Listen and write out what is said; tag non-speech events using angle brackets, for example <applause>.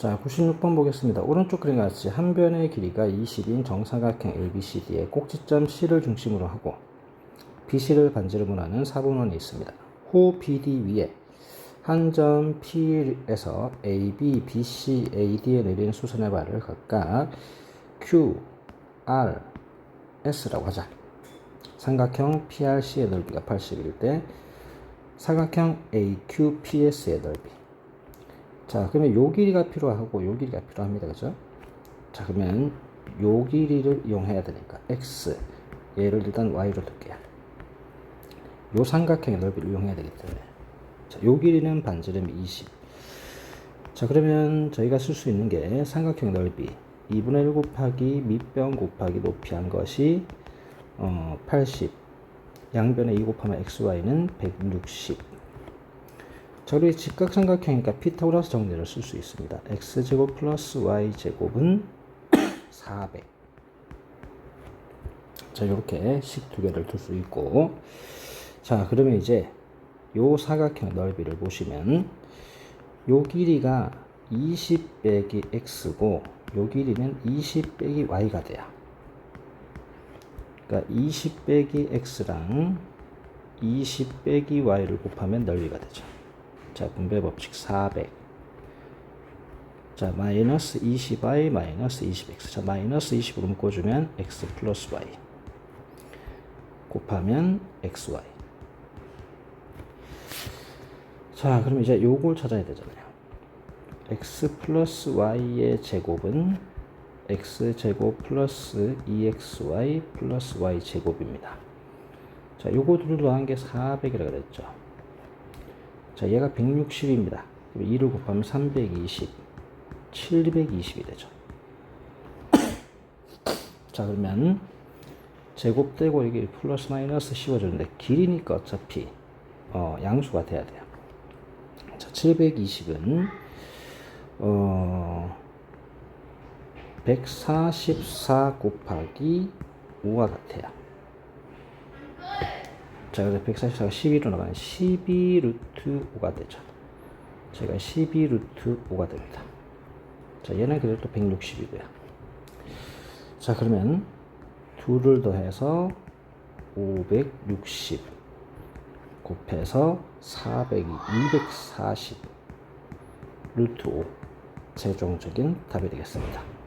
자, 96번 보겠습니다. 오른쪽 그림 같이 한 변의 길이가 20인 정사각형 ABCD의 꼭지점 C를 중심으로 하고 BC를 반지름으로 하는 사분원이 있습니다. 후 BD 위에 한 점 P에서 AB, BC, AD에 내리는 수선의 발을 각각 Q, R, S라고 하자. 삼각형 PRC의 넓이가 80일 때 사각형 AQPS의 넓이 자 그러면 요 길이가 필요하고 요 길이가 필요합니다. 그죠? 자 그러면 요 길이를 이용해야 되니까 x 얘를 일단 y로 둘게요. 요 삼각형의 넓이를 이용해야 되기 때문에. 자, 요 길이는 반지름 20 자 그러면 저희가 쓸 수 있는 게 삼각형 넓이. 2분의 1 곱하기 밑변 곱하기 높이 한 것이 어, 80 양변에 2 곱하면 xy는 160 자, 우리 직각 삼각형이니까 피타고라스 정리를 쓸 수 있습니다. x제곱 플러스 y제곱은 <coughs> 400. 자, 이렇게 식 두 개를 둘 수 있고. 자, 그러면 이제 요 사각형 넓이를 보시면 요 길이가 20 빼기 x고 요 길이는 20 빼기 y가 돼요. 그러니까 20 빼기 x랑 20 빼기 y를 곱하면 넓이가 되죠. 자, 분배 법칙 400. 자, 마이너스 20y 마이너스 20x. 자, 마이너스 20으로 묶어주면 x 플러스 y. 곱하면 xy. 자, 그럼 이제 요걸 찾아야 되잖아요. x 플러스 y의 제곱은 x 제곱 플러스 2xy 플러스 y 제곱입니다. 자, 요거 둘 더한 게 400이라고 그랬죠. 자, 얘가 160입니다. 2를 곱하면 320, 720이 되죠. <coughs> 자, 그러면 제곱되고 이게 플러스 마이너스 씌워주는데 길이니까 어차피 어, 양수가 돼야 돼요. 자, 720은 어, 144 곱하기 5와 같아요. 자, 그래서 144가 12로 나가는 12 루트 5가 되죠. 제가 12 루트 5가 됩니다. 자, 얘는 그대로 또 160이고요. 자, 그러면 둘을 더해서 560 곱해서 400이 240 루트 5 최종적인 답이 되겠습니다.